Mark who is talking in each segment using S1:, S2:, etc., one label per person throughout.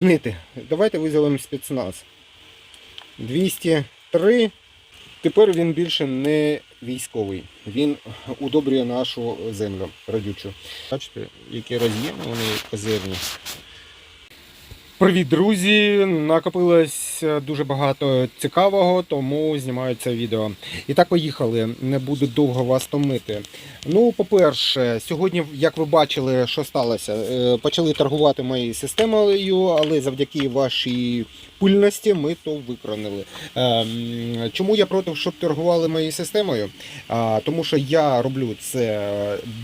S1: Нити. Давайте визовемо спецназ. 203. Тепер він більше не військовий. Він удобрює нашу землю радючу. Бачите, які роз'єми вони козирні. Привіт, друзі! Накопилось дуже багато цікавого, тому знімаю це відео. І так, поїхали. Не буду довго вас томити. Ну, по-перше, сьогодні, як ви бачили, що сталося, Е, почали торгувати моєю системою, але завдяки вашій пильності ми то викронили. Ем, Чому я проти, щоб торгували моєю системою? Тому що я роблю це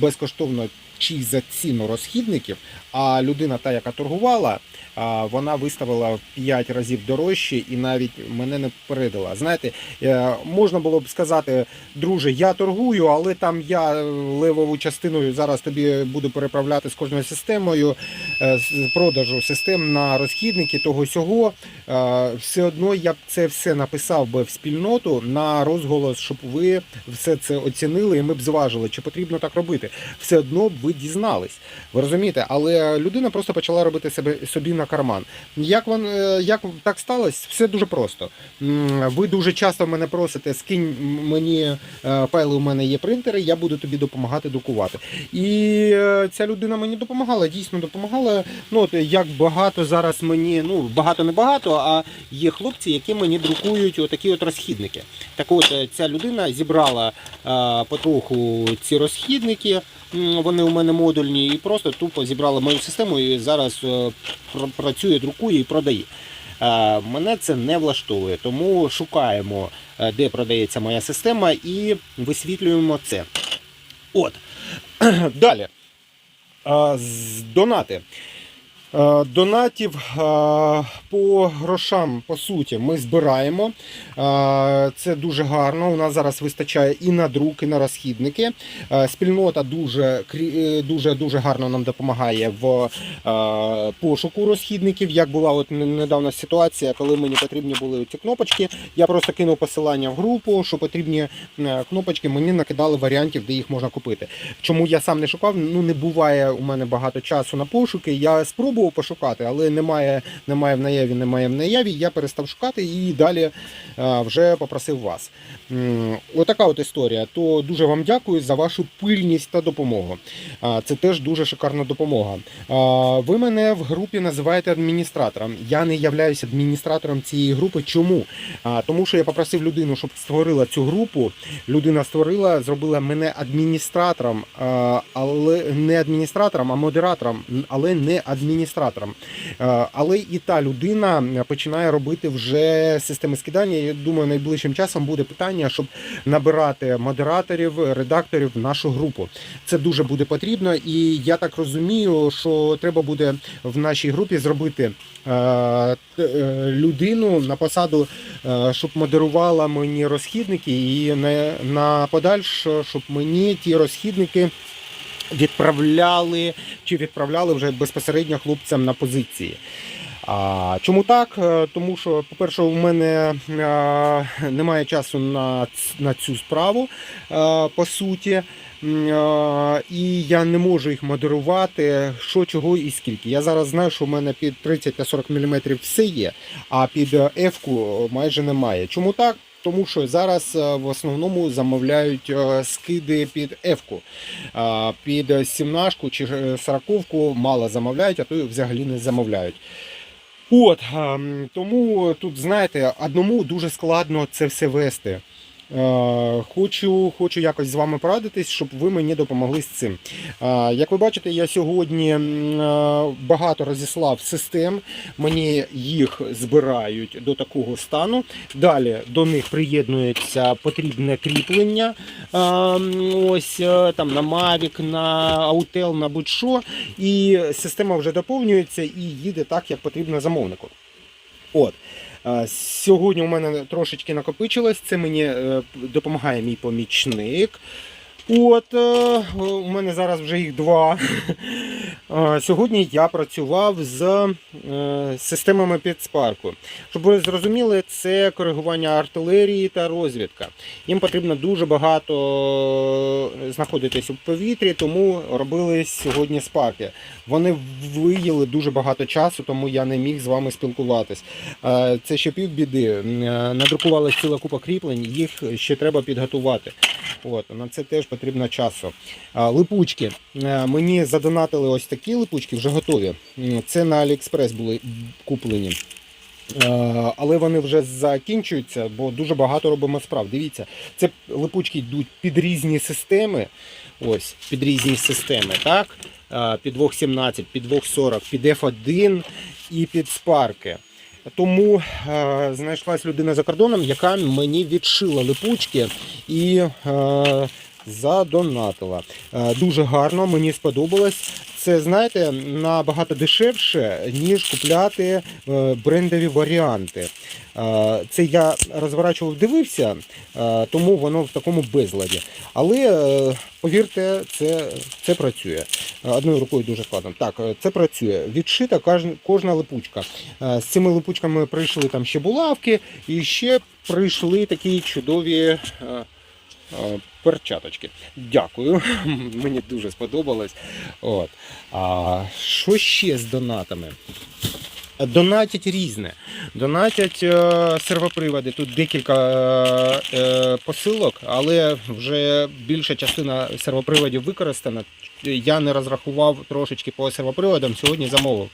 S1: безкоштовно чи за ціну розхідників, а людина, та, яка торгувала, вона виставила в 5 разів дорожче і навіть мене не передала. Знаєте, е, можна було б сказати, друже, я торгую, але там я левову частиною зараз тобі буду переправляти з кожною системою е, з продажу систем на розхідники того сього. Е, Все одно я б це все написав би в спільноту на розголос, щоб ви все це оцінили, і ми б зважили, чи потрібно так робити. Все одно б ви дізнались. Ви розумієте? Але людина просто почала робити себе собі на карман. Як вон, е, як так сталося? Все дуже просто. Ви дуже часто мене просите, скинь мені е, файли, у мене є принтери, я буду тобі допомагати друкувати. І е, ця людина мені допомагала, дійсно допомагала. Ну от як багато зараз мені, ну багато не багато, а є хлопці, які мені друкують отакі от розхідники. Так от ця людина зібрала потроху ці розхідники. Вони у мене модульні і просто тупо зібрала мою систему і зараз е, працює, друкує і продає. Е, Мене це не влаштовує, тому шукаємо, е, де продається моя система, і висвітлюємо це. От. Далі. Донати. Е, Донатів е, по грошам, по суті, ми збираємо. Е, Це дуже гарно. У нас зараз вистачає і на друк, і на розхідники. Спільнота дуже дуже дуже гарно нам допомагає в пошуку розхідників. Як була от н- недавно ситуація, коли мені потрібні були ці кнопочки, я просто кинув посилання в групу, що потрібні кнопочки, мені накидали варіантів, де їх можна купити. Чому я сам не шукав? Ну не буває у мене багато часу на пошуки. Я спробував пошукати, але немає, немає в наяві, немає в наяві. Я перестав шукати і далі е, вже попросив вас. Отака от історія. То дуже вам дякую за вашу пильність та допомогу. Це теж дуже шикарна допомога. Ви мене в групі називаєте адміністратором. Я не являюся адміністратором цієї групи. Чому? Тому що я попросив людину, щоб створила цю групу. Людина створила, зробила мене адміністратором, але не адміністратором, а модератором, але не адміністратором. Е, Але і та людина починає робити вже системи скидання. Я думаю, найближчим часом буде питання, щоб набирати модераторів, редакторів в нашу групу. Це дуже буде потрібно, і я так розумію, що треба буде в нашій групі зробити е, е, людину на посаду, е, щоб модерувала мені розхідники, і на подальше, щоб мені ті розхідники відправляли чи відправляли вже безпосередньо хлопцям на позиції. А чому так? Е, Тому що, по-перше, у мене е, немає часу на, на цю справу, е, по суті. І я не можу їх модерувати, що, чого і скільки. Я зараз знаю, що у мене під 30 та 40 мм все є, а під F майже немає. Чому так? Тому що зараз е, в основному замовляють е, скиди під F-ку. Під 17 чи 40 мало замовляють, а то взагалі не замовляють. От, ем, тому тут, знаєте, одному дуже складно це все вести. Е, Хочу, хочу якось з вами порадитись, щоб ви мені допомогли з цим. Е, Як ви бачите, я сьогодні е, багато розіслав систем. Мені їх збирають до такого стану. Далі до них приєднується потрібне кріплення. Ось там на Mavic, на Autel, на будь-що. І система вже доповнюється і їде так, як потрібно замовнику. От. Сьогодні у мене трошечки накопичилось. Це мені е, допомагає мій помічник. От, е, у мене зараз вже їх два. Е, Сьогодні я працював з е, системами підспарку. Щоб ви зрозуміли, це коригування артилерії та розвідка. Їм потрібно дуже багато знаходитись у повітрі, тому робили сьогодні спарки. Вони виїли дуже багато часу, тому я не міг з вами спілкуватись. Це ще півбіди. Надрукувалась ціла купа кріплень, їх ще треба підготувати. От, на це теж потрібно часу. Липучки. Е, Мені задонатили ось такі липучки, вже готові. Це на Аліекспрес були куплені. Е, Але вони вже закінчуються, бо дуже багато робимо справ. Дивіться, це липучки йдуть під різні системи. Ось, під різні системи, так? Е, Під 2.17, під 2.40, під F1 і під спарки. Тому е, знайшлась людина за кордоном, яка мені відшила липучки і е, задонатила. Е, дуже гарно, мені сподобалось. Це, знаєте, набагато дешевше, ніж купляти е, брендові варіанти. Е, Це я розворачував, дивився, тому воно в такому безладі. Але повірте, це, це працює. Одною рукою дуже складно. Так, це працює. Відшита кожна, липучка. З цими липучками прийшли там ще булавки, і ще прийшли такі чудові. Е, Перчаточки. Дякую. Мені дуже сподобалось. От. А що ще з донатами? Донатять різне. Донатять е, сервоприводи. Тут декілька е, е, посилок, але вже більша частина сервоприводів використана. Я не розрахував трошечки по сервоприводам, сьогодні замовив.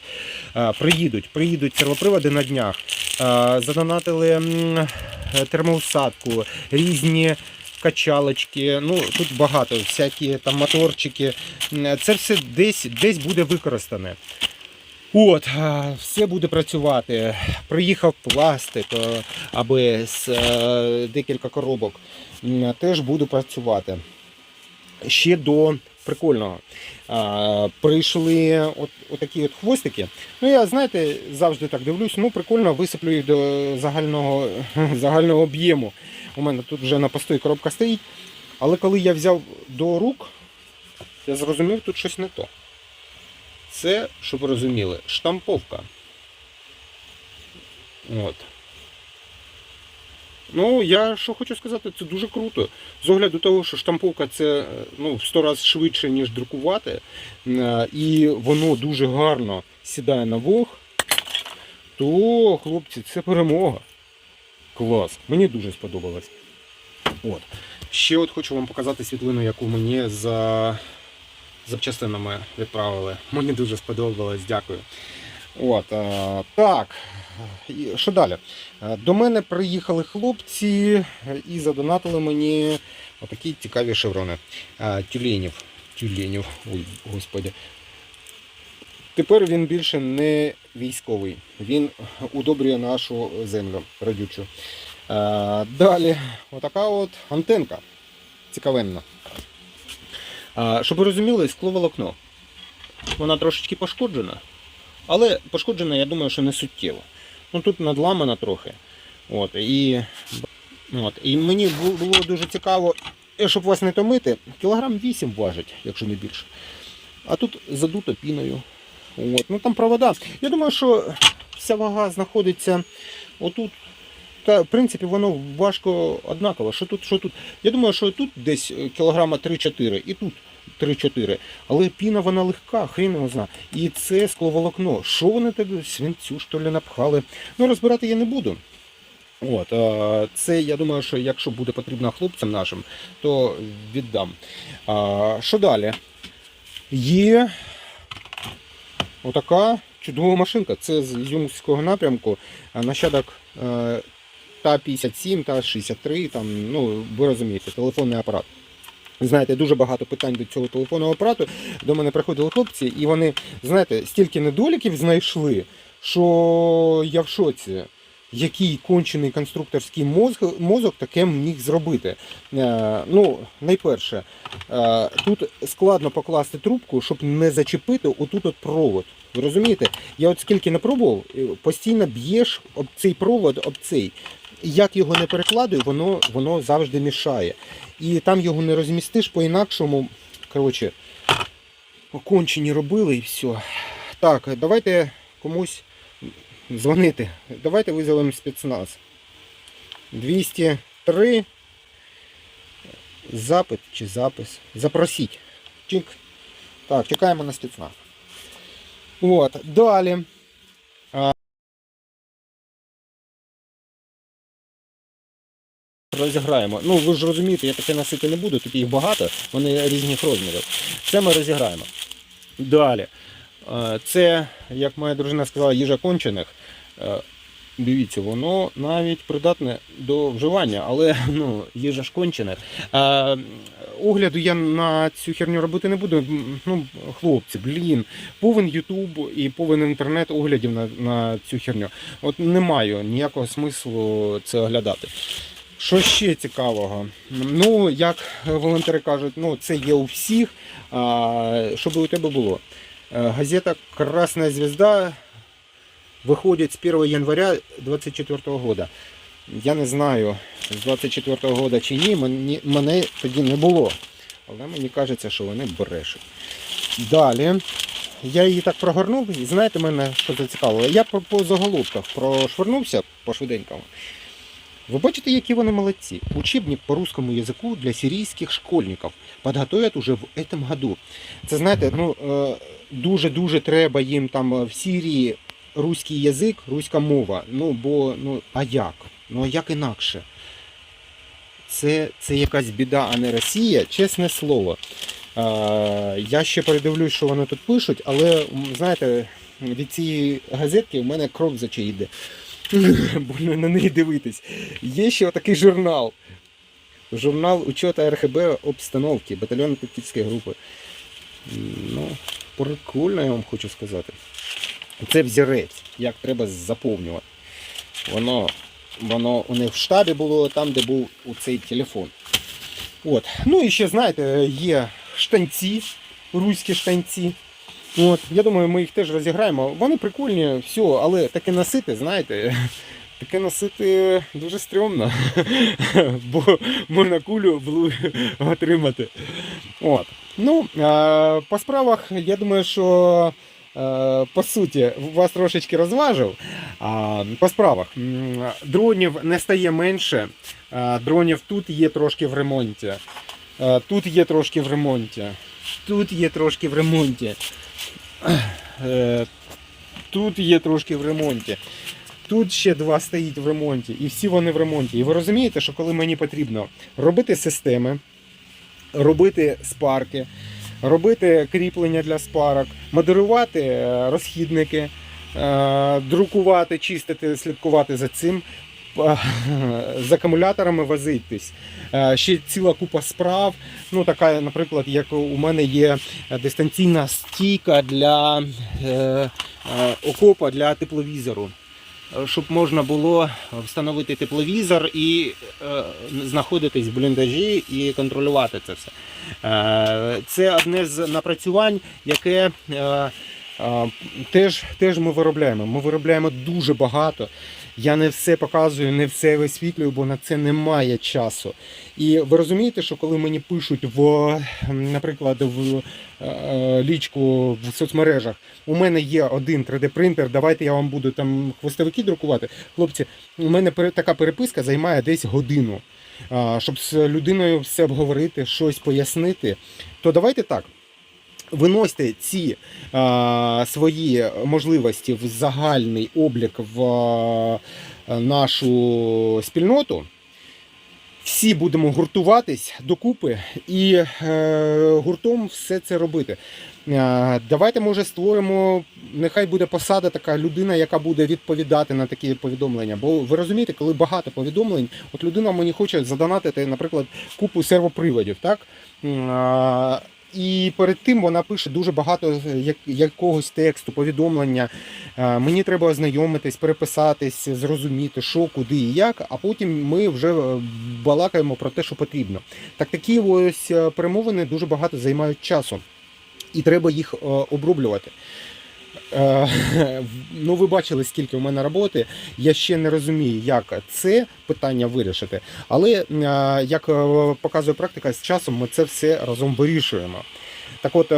S1: Е, приїдуть, приїдуть сервоприводи на днях. Е, задонатили термоусадку, різні качалочки. Ну, тут багато, всякі там моторчики. Це все десь, десь буде використане. От, все буде працювати. Приїхав пластик, е, АБС, е, декілька коробок. Теж буду працювати. Ще до прикольного. А, прийшли от, отакі от хвостики. Ну, я, знаєте, завжди так дивлюсь, ну прикольно, висиплю їх до загального, загального об'єму. У мене тут вже на постої коробка стоїть. Але коли я взяв до рук, я зрозумів, тут щось не то. Це, щоб ви розуміли, штамповка. От. Ну, я що хочу сказати, це дуже круто. З огляду того, що штамповка це ну, в 100 разів швидше, ніж друкувати, е, і воно дуже гарно сідає на вог, то, хлопці, це перемога. Клас. Мені дуже сподобалось. От. Ще от хочу вам показати світлину, яку мені за запчастинами відправили. Мені дуже сподобалось, дякую. От, е, так, і що далі? Е, До мене приїхали хлопці і задонатили мені отакі цікаві шеврони. Е, Тюленів. Тюленів, ой, господи. Тепер він більше не військовий. Він удобрює нашу землю родючу. Е, Далі, отака от антенка. Цікавенна. Е, Щоб ви розуміли, скловолокно. Вона трошечки пошкоджена. Але пошкоджена, я думаю, що не суттєво. Ну тут надламана трохи. От, і, от, і мені було дуже цікаво, е, щоб вас не томити, кілограм 8 важить, якщо не більше. А тут задуто піною. От, ну там провода. Я думаю, що вся вага знаходиться отут. Та, в принципі, воно важко однаково. Що тут, що тут. Я думаю, що тут десь е, кілограма 3-4, і тут 3-4. Але піна вона легка, хрін його зна. І це скловолокно. Що вони туди свинцю що ли напхали? Ну, розбирати я не буду. От, це я думаю, що якщо буде потрібно хлопцям нашим, то віддам. А, що далі? Є отака чудова машинка. Це з Юмського напрямку. Нащадок е, та 57, та 63, там, ну, ви розумієте, телефонний апарат. Знаєте, дуже багато питань до цього телефонного апарату. До мене приходили хлопці, і вони, знаєте, стільки недоліків знайшли, що я в шоці. Який кончений конструкторський мозг, мозок таке міг зробити? Е, ну, найперше, е, тут складно покласти трубку, щоб не зачепити отут от провод. Ви розумієте? Я от скільки не пробував, е, постійно б'єш об цей провод, об цей. як його не перекладую, воно, воно завжди мішає. І там його не розмістиш по-інакшому. Коротше, окончені робили і все. Так, давайте комусь дзвонити. Давайте визовемо спецназ. 203. Запит чи запис. Запросіть. Чик. Так, чекаємо на спецназ. От, далі. Розіграємо. Ну, ви ж розумієте, я таке носити не буду, тут їх багато, вони різних розмірів. Це ми розіграємо. Далі. Е, Це, як моя дружина сказала, їжа кончених. Е, Дивіться, воно навіть придатне до вживання, але ну, їжа ж кончених. Е, Огляду я на цю херню робити не буду. Ну, хлопці, блін, повен Ютуб і повен інтернет оглядів на, на цю херню. От не маю ніякого смислу це оглядати. Що ще цікавого? Ну, як волонтери кажуть, ну це є у всіх. А, щоб у тебе було. Е, Газета Красна Звезда виходить з 1 января 2024 года. Я не знаю, з 24 года чи ні, мене тоді не було. Але мені кажеться, що вони брешуть. Далі. Я її так прогорнув, і знаєте мене, що зацікавило? Я по, по заголовках прошвирнувся по швиденькому. Вы бачите, які вони молодці. Учебник по русскому языку для сирийских школьників подготовят уже в этом году. Це знаєте, ну е, дуже-дуже треба їм там е, в Сирії руський язик, руська мова. Ну бо ну а як? Ну а як інакше? Це, це якась біда, а не Росія, чесне слово. Е, я ще передивлюсь, що вони тут пишуть, але м, знаєте, від цієї газетки в мене кров з очей йде. Больно на неї дивитись. Є ще отакий журнал. Журнал учета РХБ обстановки, батальйон Петківської групи. Ну, прикольно, я вам хочу сказати. Це взірець, як треба заповнювати. Воно, воно у них в штабі було там, де був цей телефон. От. Ну і ще, знаєте, є штанці, руські штанці. От, я думаю, ми їх теж розіграємо. Вони прикольні, все, але таке носити, знаєте, таке носити дуже стрьомно, бо можна кулю отримати. От. Ну, по справах, я думаю, що по суті вас трошечки розважив. По справах дронів не стає менше. Дронів тут є трошки в ремонті. Тут є трошки в ремонті. Тут є трошки в ремонті. Е, Тут є трошки в ремонті. Тут ще два стоїть в ремонті, і всі вони в ремонті. І ви розумієте, що коли мені потрібно робити системи, робити спарки, робити кріплення для спарок, модерувати е, розхідники, е, друкувати, чистити, слідкувати за цим. З акумуляторами возитись. Е, Ще ціла купа справ. Ну, така, наприклад, як у мене є дистанційна стійка для е, е, окопа для тепловізору. Щоб можна було встановити тепловізор і е, знаходитись в бліндажі і контролювати це все. Е, це одне з напрацювань, яке е, теж, теж ми виробляємо. Ми виробляємо дуже багато. Я не все показую, не все висвітлюю, бо на це немає часу. І ви розумієте, що коли мені пишуть в, наприклад, в е, лічку в соцмережах, у мене є один 3D-принтер, давайте я вам буду там хвостовики друкувати. Хлопці, у мене така переписка займає десь годину. Щоб з людиною все обговорити, щось пояснити, то давайте так. Виносьте ці а, свої можливості в загальний облік в а, нашу спільноту. Всі будемо гуртуватись докупи і е, гуртом все це робити. Е, давайте, може, створимо, нехай буде посада така людина, яка буде відповідати на такі повідомлення. Бо ви розумієте, коли багато повідомлень, от людина мені хоче задонатити, наприклад, купу сервоприводів, так? А, і перед тим вона пише дуже багато якогось тексту, повідомлення. Е, Мені треба ознайомитись, переписатись, зрозуміти, що, куди і як, а потім ми вже е, балакаємо про те, що потрібно. Так такі ось е, перемовини дуже багато займають часу, і треба їх е, оброблювати. Е, ну, ви бачили, скільки в мене роботи. Я ще не розумію, як це питання вирішити. Але е, як е, показує практика, з часом ми це все разом вирішуємо. Так от,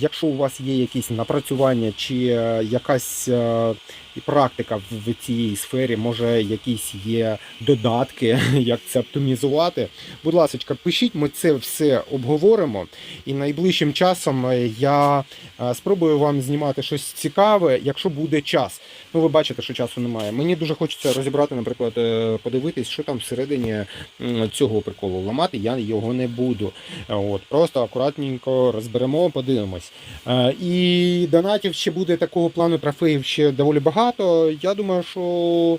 S1: якщо у вас є якісь напрацювання чи якась і практика в цій сфері, може якісь є додатки, як це оптимізувати, будь ласка, пишіть, ми це все обговоримо. І найближчим часом е, я е, спробую вам знімати щось цікаве, якщо буде час. Ну, ви бачите, що часу немає. Мені дуже хочеться розібрати, наприклад, е, подивитись, що там всередині цього приколу. Ламати я його не буду. От, просто акуратненько розберемо, подивимось. І донатів ще буде такого плану трофеїв ще доволі багато. Я думаю, що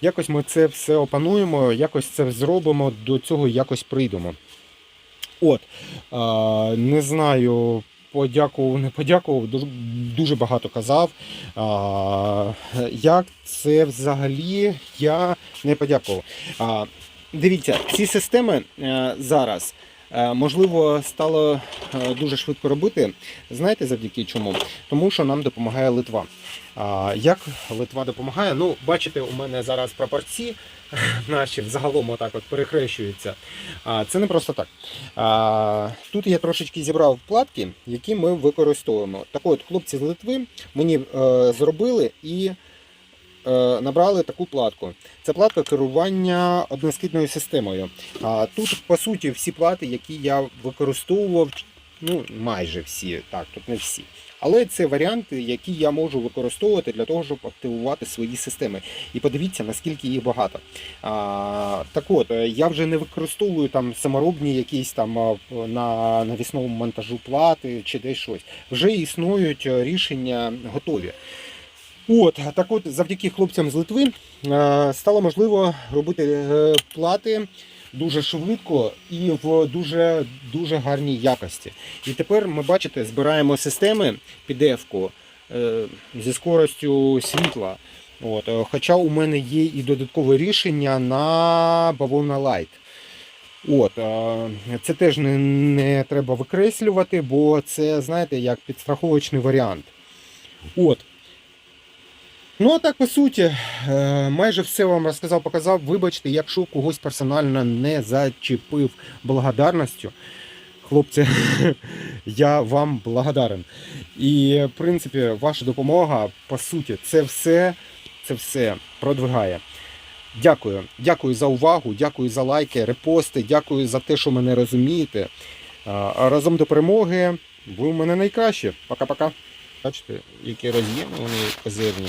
S1: якось ми це все опануємо, якось це зробимо, до цього якось прийдемо. От, не знаю. Подякував, не подякував, дуже, багато казав. Як це взагалі я не подякував. Дивіться, ці системи е, зараз можливо стало е, дуже швидко робити. Знаєте завдяки чому? Тому що нам допомагає Литва. Як Литва допомагає? Ну, бачите, у мене зараз прапорці наші взагалом отак от перехрещуються. Це не просто так. Тут я трошечки зібрав платки, які ми використовуємо. Так от, хлопці з Литви мені е, зробили і е, набрали таку платку. Це платка керування односкидною системою. Тут, по суті, всі плати, які я використовував, ну майже всі, так, тут не всі. Але це варіанти, які я можу використовувати для того, щоб активувати свої системи. І подивіться, наскільки їх багато. А, так от, е, я вже не використовую там саморобні якісь там на навісному монтажу плати чи десь щось. Вже існують е, рішення готові. От, так от, завдяки хлопцям з Литви е, стало можливо робити е, плати дуже швидко і в дуже, дуже гарній якості. І тепер ми бачите, збираємо системи PDF-ку е, зі скоростю світла. От, хоча у мене є і додаткове рішення на Bavona Light. От, це теж не, не треба викреслювати, бо це, знаєте, як підстраховочний варіант. От. Ну, а так, по суті, е, майже все вам розказав, показав. Вибачте, якщо когось персонально не зачепив благодарністю. Хлопці, я вам благодарен. І, в принципі, ваша допомога, по суті, це все, це все продвигає. Дякую. Дякую за увагу, дякую за лайки, репости, дякую за те, що мене розумієте. Разом до перемоги. Ви у мене найкраще. Пока-пока. Бачите, які роз'єми вони козирні.